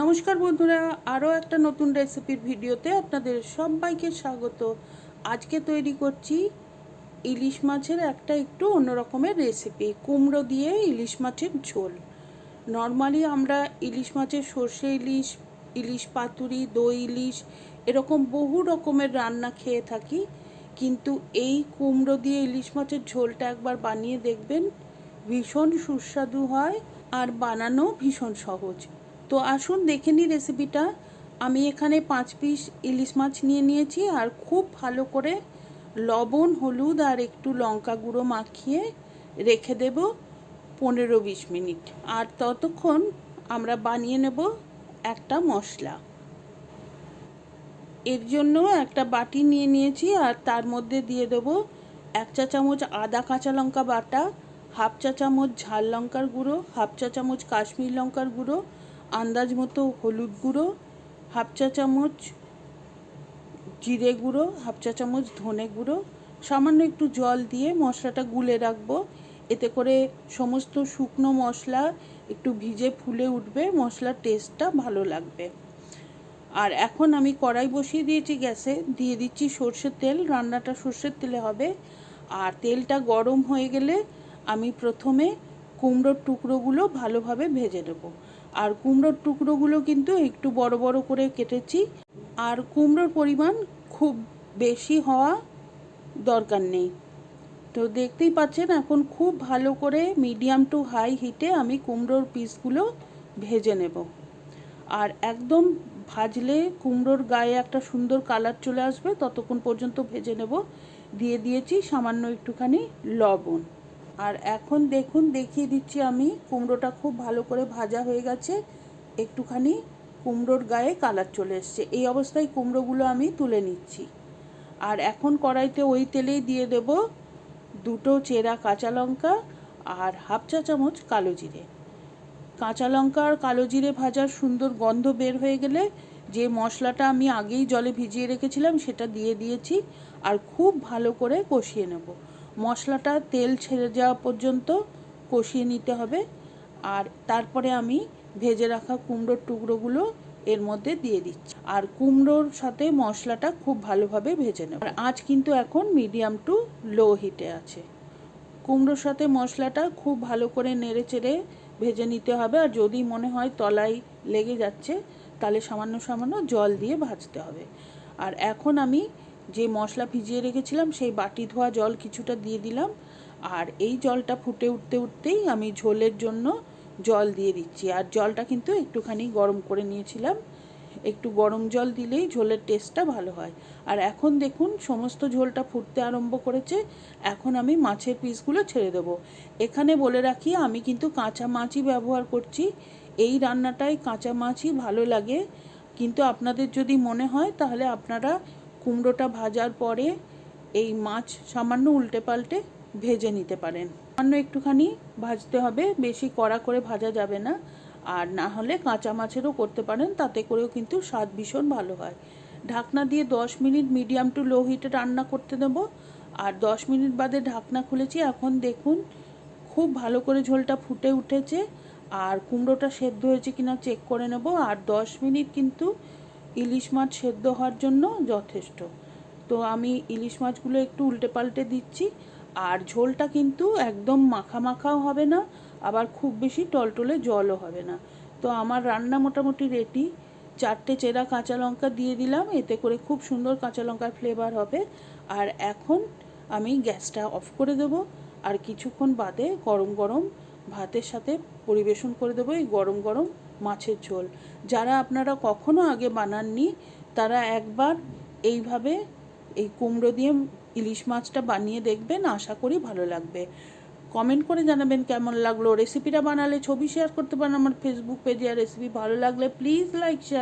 নমস্কার বন্ধুরা, আরও একটা নতুন রেসিপির ভিডিওতে আপনাদের সবাইকে স্বাগত। আজকে তৈরি করছি ইলিশ মাছের একটা একটু অন্যরকমের রেসিপি, কুমড়ো দিয়ে ইলিশ মাছের ঝোল। নর্মালি আমরা ইলিশ মাছের সর্ষে ইলিশ ইলিশ পাতুরি, দই ইলিশ এরকম বহু রকমের রান্না খেয়ে থাকি, কিন্তু এই কুমড়ো দিয়ে ইলিশ মাছের ঝোলটা একবার বানিয়ে দেখবেন, ভীষণ সুস্বাদু হয় আর বানানো ভীষণ সহজ। তো আসুন দেখে নিই রেসিপিটা আমি এখানে পাঁচ পিস ইলিশ মাছ নিয়ে নিয়েছি আর খুব ভালো করে লবণ, হলুদ আর একটু লঙ্কা গুঁড়ো মাখিয়ে রেখে দেব পনেরো বিশ মিনিট। আর ততক্ষণ আমরা বানিয়ে নেব একটা মশলা। এর জন্য একটা বাটি নিয়ে নিয়েছি আর তার মধ্যে দিয়ে দেবো এক চা চামচ আদা কাঁচা লঙ্কা বাটা, হাফ চা চামচ ঝাল লঙ্কার গুঁড়ো, হাফ চা চামচ কাশ্মীর লঙ্কার গুঁড়ো আন্দাজ মতো হলুদ গুঁড়ো, হাফ চা চামচ জিরে গুঁড়ো, হাফ চা চামচ ধনে গুঁড়ো। সামান্য একটু জল দিয়ে মশলাটা গুলে রাখব। এতে করে সমস্ত শুকনো মশলা একটু ভিজে ফুলে উঠবে, মশলার টেস্টটা ভালো লাগবে। আর এখন আমি কড়াই বসিয়ে দিয়েছি গ্যাসে। দিয়ে দিচ্ছি সর্ষের তেল, রান্নাটা সর্ষের তেলে হবে। আর তেলটা গরম হয়ে গেলে আমি প্রথমে কুমড়োর টুকরোগুলো ভালোভাবে ভেজে নেব। আর কুমড়োর টুকরোগুলো কিন্তু একটু বড় বড় করে কেটেছি। আর কুমড়োর পরিমাণ খুব বেশি হওয়া দরকার নেই। তো দেখতেই পাচ্ছেন, এখন খুব ভালো করে মিডিয়াম টু হাই হিটে আমি কুমড়োর পিসগুলো ভেজে নেব। আর একদম ভাজলে কুমড়োর গায়ে একটা সুন্দর কালার চলে আসবে, ততক্ষণ পর্যন্ত ভেজে নেব। দিয়ে দিয়েছি সামান্য একটুখানি লবণ। আর এখন দেখুন, দেখিয়ে দিচ্ছি আমি, কুমড়োটা খুব ভালো করে ভাজা হয়ে গেছে। একটুখানি কুমড়োর গায়ে কালার চলে এসছে। এই অবস্থায় কুমড়োগুলো আমি তুলে নিচ্ছি। আর এখন কড়াইতে ওই তেলেই দিয়ে দেব দুটো চেরা কাঁচা লঙ্কা আর হাফ চা চামচ কালো জিরে। কাঁচা লঙ্কা আর কালো জিরে ভাজার সুন্দর গন্ধ বের হয়ে গেলে যে মশলাটা আমি আগেই জলে ভিজিয়ে রেখেছিলাম, সেটা দিয়ে দিয়েছি আর খুব ভালো করে কষিয়ে নেব। মশলাটা তেল ছেড়ে যাওয়া পর্যন্ত কষিয়ে নিতে হবে। আর তারপরে আমি ভেজে রাখা কুমড়োর টুকরোগুলো এর মধ্যে দিয়ে দিচ্ছি। আর কুমড়োর সাথে মশলাটা খুব ভালোভাবে ভেজে নেব। আর কিন্তু এখন মিডিয়াম টু লো হিটে আছে। কুমড়োর সাথে মশলাটা খুব ভালো করে নেড়ে চেড়ে ভেজে নিতে হবে। আর যদি মনে হয় তলায় লেগে যাচ্ছে, তাহলে সামান্য সামান্য জল দিয়ে ভাজতে হবে। আর এখন আমি যে মশলা ভিজিয়ে রেখেছিলাম, সেই বাটি ধোয়া জল কিছুটা দিয়ে দিলাম। আর এই জলটা ফুটে উঠতে উঠতেই আমি ঝোলের জন্য জল দিয়ে দিচ্ছি। আর জলটা কিন্তু একটুখানি গরম করে নিয়েছিলাম। একটু গরম জল দিলেই ঝোলের টেস্টটা ভালো হয়। আর এখন দেখুন, সমস্ত ঝোলটা ফুটতে আরম্ভ করেছে। এখন আমি মাছের পিসগুলো ছেড়ে দেবো। এখানে বলে রাখি, আমি কিন্তু কাঁচা মাছই ব্যবহার করছি। এই রান্নাটায় কাঁচা মাছই ভালো লাগে। কিন্তু আপনাদের যদি মনে হয়, তাহলে আপনারা কুমড়োটা ভাজার পরে এই মাছ সামান্য উল্টে পাল্টে ভেজে নিতে পারেন। সামান্য একটুখানি ভাজতে হবে, বেশি কড়া করে ভাজা যাবে না। আর না হলে কাঁচা মাছেরও করতে পারেন, তাতে করেও কিন্তু স্বাদ ভীষণ ভালো হয়। ঢাকনা দিয়ে দশ মিনিট মিডিয়াম টু লো হিটে রান্না করতে দেবো। আর দশ মিনিট বাদে ঢাকনা খুলেছি। এখন দেখুন, খুব ভালো করে ঝোলটা ফুটে উঠেছে। আর কুমড়োটা সেদ্ধ হয়েছে কিনা চেক করে নেব। আর দশ মিনিট কিন্তু ইলিশ মাছ সেদ্ধ হওয়ার জন্য যথেষ্ট। তো আমি ইলিশ মাছগুলো একটু উল্টে পাল্টে দিচ্ছি। আর ঝোলটা কিন্তু একদম মাখা মাখাও হবে না, আবার খুব বেশি টলটলে জলও হবে না। তো আমার রান্না মোটামুটি রেডি চারটে চেরা কাঁচা লঙ্কা দিয়ে দিলাম, এতে করে খুব সুন্দর কাঁচা লঙ্কার ফ্লেভার হবে। আর এখন আমি গ্যাসটা অফ করে দেবো, আর কিছুক্ষণ বাদে গরম গরম ভাতের সাথে পরিবেশন করে দেবো। এই গরম গরম মাছের ঝোল। যারা আপনারা কখনো আগে বানাননি, তারা একবার এইভাবে এই কুমড়ো দিয়ে ইলিশ মাছটা বানিয়ে দেখবেন, আশা করি ভালো লাগবে। কমেন্ট করে জানাবেন কেমন লাগল। রেসিপিটা বানালে ছবি শেয়ার করতে পারেন আমার ফেসবুক পেজে আর রেসিপি ভালো লাগলে প্লিজ লাইক শেয়ার